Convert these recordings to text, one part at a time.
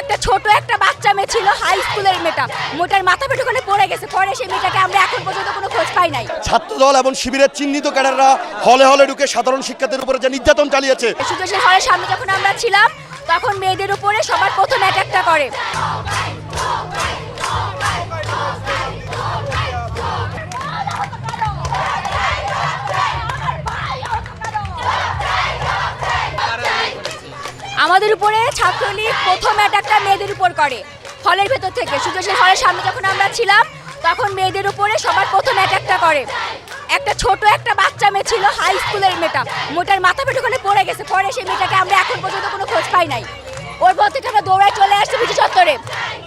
একটা ছোট একটা বাচ্চা মেয়ে ছিল হাই স্কুলের মেয়েটা। মোটার মাথা পেটে ওখানে পড়ে গেছে পরে সেই মেয়েটাকে আমরা এখন পর্যন্ত কোনো খোঁজ পাই নাই। ছাত্র দল এবং শিবিরের চিহ্নিত ক্যাডাররা হলে হলে ঢুকে সাধারণ শিক্ষার্থীর উপরে যে নির্যাতন চালিয়েছে। সুযোগ হলের সামনে যখন আমরা ছিলাম তখন মেয়েদের উপরে সবার প্রথম অ্যাটাকটা করে। আমাদের উপরে ছাত্রলীগ প্রথম অ্যাটাকটা মেয়েদের উপর করে, হলের ভেতর থেকে। সুযোগের হলের সামনে যখন আমরা ছিলাম, তখন মেয়েদের উপরে সবার প্রথম অ্যাটাকটা করে। একটা ছোট একটা বাচ্চা মেয়ে ছিল হাই স্কুলের মেয়েটা। মোটার মাথা পেটে ওখানে পড়ে গেছে, পরে সেই মেয়েটাকে আমরা এখন পর্যন্ত কোনো খোঁজ পাই নাই। ওর পর থেকে আমরা দৌড়ায় চলে আসছি বিচি চত্বরে।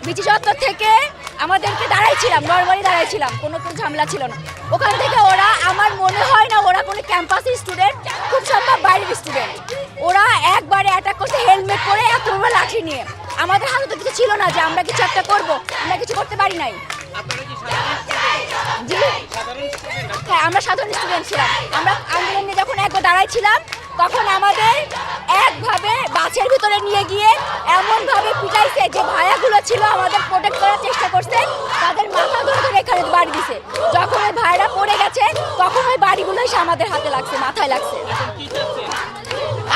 বিচি চত্বর থেকে আমাদেরকে দাঁড়াইছিলাম নর্মালি দাঁড়াইছিলাম, কোনো কোনো ঝামেলা ছিল না। ওখান থেকে ওরা, আমার মনে হয় না ওরা কোনো ক্যাম্পাসের স্টুডেন্ট খুব সম্ভব বাইরের স্টুডেন্ট ওরা একবারে অ্যাটাক করছে হেলমেট পরে এত বড় নিয়ে। আমাদের হাতে তো কিছু ছিল না যে আমরা কিছু একটা করব। আমরা কিছু করতে পারি নাই। জি। হ্যাঁ আমরা সাধারণ স্টুডেন্ট ছিলাম। আমরা আন্দোলন নিয়ে যখন একবার দাঁড়াইছিলাম তখন আমাদের একভাবে বাসের ভিতরে নিয়ে গিয়ে এমনভাবে পিটাইছে যে ভাইয়াগুলো ছিল আমাদের প্রোটেক্ট করার চেষ্টা করছে তাদের মাথা ধরে ধরে এখানে বাড়ি দিছে। যখন ওই ভাইরা পড়ে গেছে তখন ওই বাড়িগুলো এসে আমাদের হাতে লাগছে মাথায় লাগছে।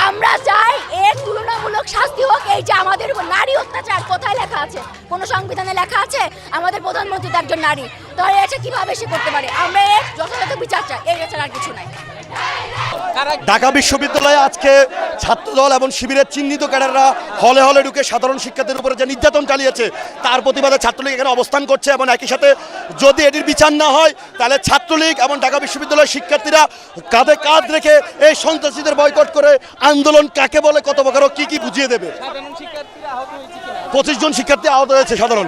আমরা চাই তুলনামূলক শাস্তি হোক, এই যে আমাদের উপর নারী অত্যাচার। কোথায় লেখা আছে? কোন সংবিধানে লেখা আছে? আমাদের প্রধানমন্ত্রী তো একজন নারী। তাহলে এটা কীভাবে সে করতে পারে? আমরা এর যথাযথ বিচার চাই। এই এছাড়া আর কিছু নাই। ঢাকা বিশ্ববিদ্যালয়ে আজকে ছাত্রদল এবং শিবিরের চিহ্নিত ক্যাডাররা হলে হলে ঢুকে সাধারণ শিক্ষার্থীর উপরে যে নির্যাতন চালিয়েছে, তার প্রতিবাদে ছাত্রলীগ এখানে অবস্থান করছে এবং একই সাথে যদি এটির বিচার না হয়, তাহলে ছাত্রলীগ এবং ঢাকা বিশ্ববিদ্যালয়ের শিক্ষার্থীরা কাঁধে কাঁধ রেখে এই সন্ত্রাসীদের বয়কট করে আন্দোলন কাকে বলে, কত প্রকার কি কি বুঝিয়ে দেবে? পঁচিশ জন শিক্ষার্থী আহত হয়েছে সাধারণ।